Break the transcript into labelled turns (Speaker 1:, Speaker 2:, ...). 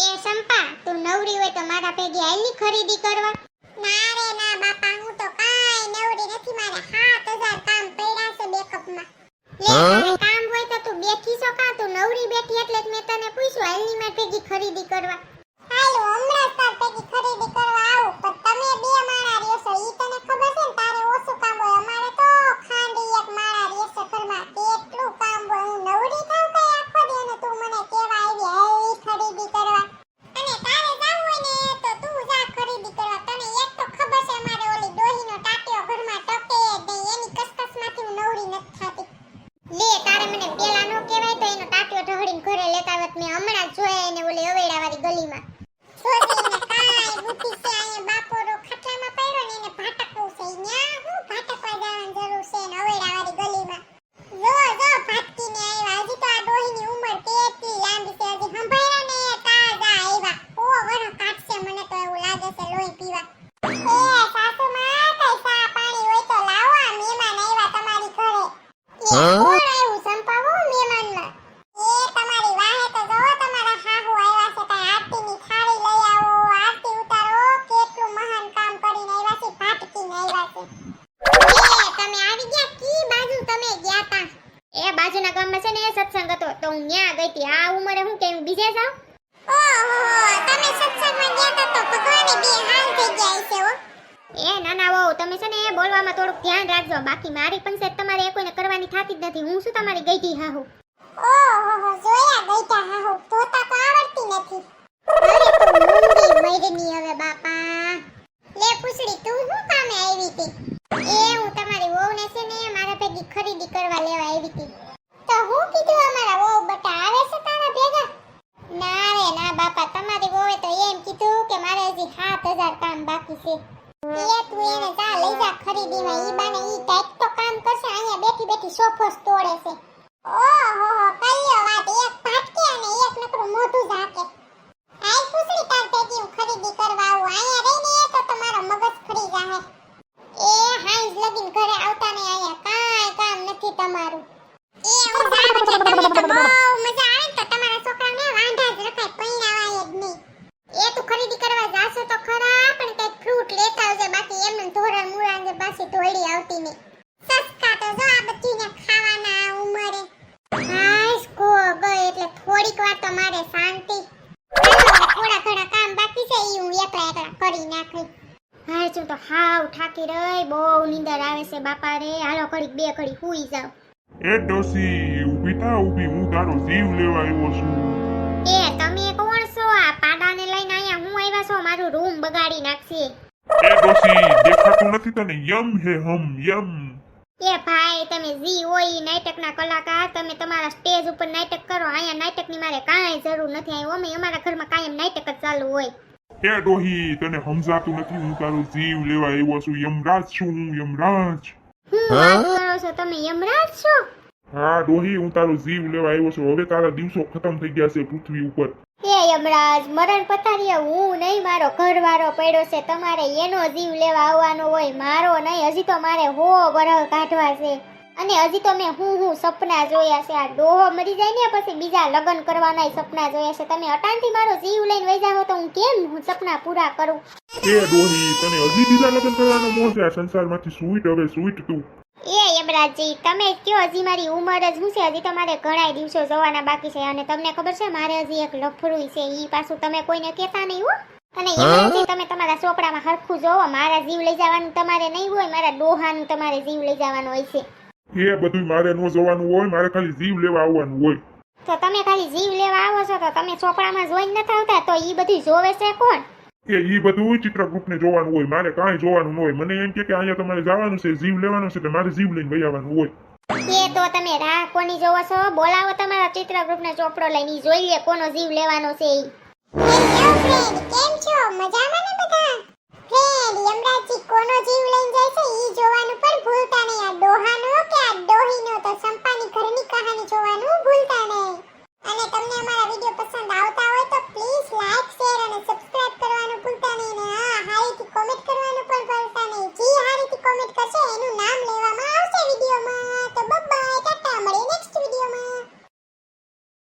Speaker 1: એ સંપા તું નવરી હોય તો મારા ભેગી આઈલી ખરીદી કરવા. ના રે ના બાપા હું તો કાઈ નવરી નથી મારે 7000 કામ પડ્યા છે બેકઅપમાં લે તારે કામ હોય તો તું બેઠી છો કા તું નવરી બેઠી એટલે જ મેં તને પૂછ્યું આયલી માર ભેગી ખરીદી કરવા હાલો હમણાં તાર ભેગી ખરીદી કરવા આવું પણ તમે બે માણા રહ્યો છો ઈ તને ખબર છે ને તારે ઓછું કામ હોય અમારે તો ખાંડી એક માણા રહ્યો છે ઘરમાં કેટલું કામ હોય હું નવરી થાવ કઈ આખો દી અને તું મને કેવા આવી હાય ખરીદી કરવા અને તારે જાવું હોય ને તો તું જા ખરીદી કરવા તને એક તો ખબર છે અમારે ઓલી ડોહીનો ટાટિયો ઘરમાં ટકે જ નહીં એની કસકસમાંથી હું નવરી નથી થાતી લે તારે મને પેલા નો કહેવાય તો એનો ટાટિયો ઢહડીને ઘરે લેતા આવત મેં હમણાં જ જોયા એને ઓલી અવેડાવાળી ગલીમાં સોજીને કાંઈ બુદ્ધિ છે અહીંયા બાપોરો ખાટલામાં પડ્યો ને એને ભાટકવું છે ન્યા હું ભાટકવા જવાની જરૂર છે ને અવેડાવાળી ગલીમાં જો જો ભાટકીને આવ્યા હજી તો આ ડોહીની ઉંમર કેટલી લાંબી છે હજી સંભાળ્યા ને તાજા આવ્યા ઓ વરહ કાઢશે મને તો એવું લાગે છે લોહી પીવા એ સાસુમાં કઈ ચા પાણી હોય તો લાવો આ મહેમાન આવ્યા તમારી ઘરે એ કોણ આવ્યું સંપા હું મહેમાનમાં એ તમારી વાહે તો જોવો તમારા હાહુ આવ્યા છે કાંઈ આરતીની થાળી લઈ આવો આરતી ઉતારો કેટલું મહાન કામ કરીને આવ્યા છે ભાટકીને આવ્યા છે એ તમે આવી ગયા કી બાજુ તમે ગયા તા એ બાજુના ગામમાં છે ને એ સત્સંગ હતો. તો હું ત્યાં ગઈ હતી. આ ઉંમરે હું કેમ બીજે જાઉં? ઓહો તમે સત્સંગમાં ગયા હતા તો ભગવાને બે હાલ થઈ ગયા છે એ ના ના વહુ તમે છે ને એ બોલવામાં થોડુંક ધ્યાન રાખજો. બાકી મારી પંચાયત તમારે એ કોઈને કરવાની થાતી જ નથી. હું શું તમારી ગઈ હતી હા હું ગઈઢા હાહુ ધોતા તો આવડતી નથી અરે તું મૂંગી મૈરની હવે બાપા લે પૂછડી તું શું કામે આવી હતી એ હું તમારી વહુને છે ને મારા ભેગી ખરીદી કરવા લેવા આવી હતી તો હું કીધું અમારા વહુ બટા આવે છે તારા ભેગા ના રે ના બાપા તમારી વહુએ તો એમ કીધું કે મારે હજી 7000 કામ બાકી છે એ તું એને જા, લઈ જા ખરીદીમાં. ઈ બાને ઈ કાંઈક તો કામ કરશે, અહીંયા બેઠી બેઠી સોફોસ તોડે છે ઓહો કલ્યો વાત એક ભાટકી અને એક નકરું મોઢું ઝાકે આઈ પૂછડી તાર ભેગી હું ખરીદી કરવા આવું અહીંયા રહીને તો તમારો મગજ ફરી જાહે એ હાઈજ લગીન ઘરે આવતા ને અહીંયા કાંઈ કામ નથી તમારું એ હું જાઉં એટલે તમને તો બહુ મજા આવે ને તો તમારા છોકરાને વાંઢા જ રખાય પૈણાવાય જ નહીં એ તું ખરીદી કરવા જાશો તો ખરા પણ કંઈક ફ્રૂટ લેતા આવજે બાકી એમને ધોરણ મુળાને જે પાછી ઢોળી આવતી નહીં સસ્તા તો જો આ બધીને ખાવાના આ ઉંમરે હાશ કો ગઈ એટલે થોડીક વાર તો મારે શાંતિ થોડા ઘણા કામ બાકી છે ઈ હું એકલા એકલા કરી નાખી. હા છું તો હાવ થાકી રહી બહુ નીંદર આવે છે બાપા રે હાલો ઘડીક બે ઘડી હુઈ જાવ
Speaker 2: એ ડોસી ઊભી થા ઊભી. હું તારો જીવ લેવા આવ્યો છું.
Speaker 1: એ તમે કોણ છો? આ પાડાને લઈને અહીંયા હું આવ્યા છો? મારું રૂમ બગાડી નાખશે.
Speaker 2: એ ડોસી દેખાતું નથી તને? યમ હે હમ યમ.
Speaker 1: એ ભાઈ તમે જી હોય નાટકના કલાકાર. તમે તમારા સ્ટેજ ઉપર નાટક કરો. અહીંયા નાટકની મારે કાંઈ જરૂર નથી. અહીં અમે અમારા ઘરમાં કાયમ નાટક જ ચાલુ હોય.
Speaker 2: એ ડોહી તને સમજાતું નથી હું તારો જીવ લેવા આવ્યો છું. યમરાજ છું હું યમરાજ.
Speaker 1: હું વાત કરો છો તમે યમરાજ છો?
Speaker 2: હા ડોહી હું તારો જીવ લેવા આવ્યો છું. હવે તારા દિવસો ખતમ થઈ ગયા છે પૃથ્વી ઉપર.
Speaker 1: એ યમરાજ મરણ પથારીએ હું નહીં મારો ઘરવાળો પડ્યો છે. તમારે એનો જીવ લેવા આવવાનો હોય મારો નહીં. હજી તો મારે હો વરહ કાઢવા છે. અને હજી તો મેં હું હું સપના જોયા છે. આ ડોહો મરી જાય ને પછી બીજા લગ્ન કરવાના સપના જોયા છે. તમે અટાણથી મારો જીવ લઈને વઈ જાઓ તો હું કેમ હું સપના પૂરા કરું?
Speaker 2: એ ડોહી તને હજી બીજા લગ્ન કરવાનો મોહ છે? આ સંસારમાંથી સુઈટ હવે સુઈટ તું.
Speaker 1: એ યમરાજજી તમે કયો હજી મારી ઉંમર જ હું છે? હજી તો મારે ઘણાય દિવસો જોવાના બાકી છે અને તમને ખબર છે મારે હજી એક લફરું છે. ઈ પાછું તમે કોઈને કહેતા નહીં હો. અને યમરાજજી તમે તમારા ચોપડામાં હરખું જોવો. મારા જીવ લઈ જવાનું તમારે નહીં હોય મારા ડોહાનું તમારે જીવ લઈ જવાનું હોય છે.
Speaker 2: એ બધું મારે ન જોવાનું હોય મારે ખાલી જીવ લેવા આવવાનું હોય.
Speaker 1: તો તમે ખાલી જીવ લેવા આવો છો તો તમે ચોપડામાં જોઈને નથી આવતા તો ઈ બધું જોવે છે કોણ?
Speaker 2: એ ઈ બધું ચિત્રગુપ્ત ને જોવાનું હોય મારે કાંઈ જોવાનું ન હોય. મને એમ કે કે અહીંયા તમારે જવાનું છે જીવ લેવાનો છે તો મારે જીવ લઈને વહી આવવાનું હોય.
Speaker 1: એ તો તમે રાહ કોની જોવો છો? બોલાવો તમારા ચિત્રગૃહનો ચોપડો લઈને જોઈ લે કોનો જીવ લેવાનો છે ઈ. કેમ છો? મજામાં ને યમરાજજી કોનો જીવ લઈને જાય છે, ઈ જોવાનું પણ ભૂલતા નહીં. આ ડોહાનો કે આ ડોહીનો તો સંપાની ઘરની કહાની જોવાનું ભૂલતા નહીં. અને તમને
Speaker 3: અમારા વિડિયો પસંદ આવતા હોય તો પ્લીઝ લાઈક, શેર અને સબસ્ક્રાઇબ કરવાનું ભૂલતા નહીં. ને હા, હારીથી કોમેન્ટ કરવાનું પણ ભૂલતા નહીં. જી, હારીથી કોમેન્ટ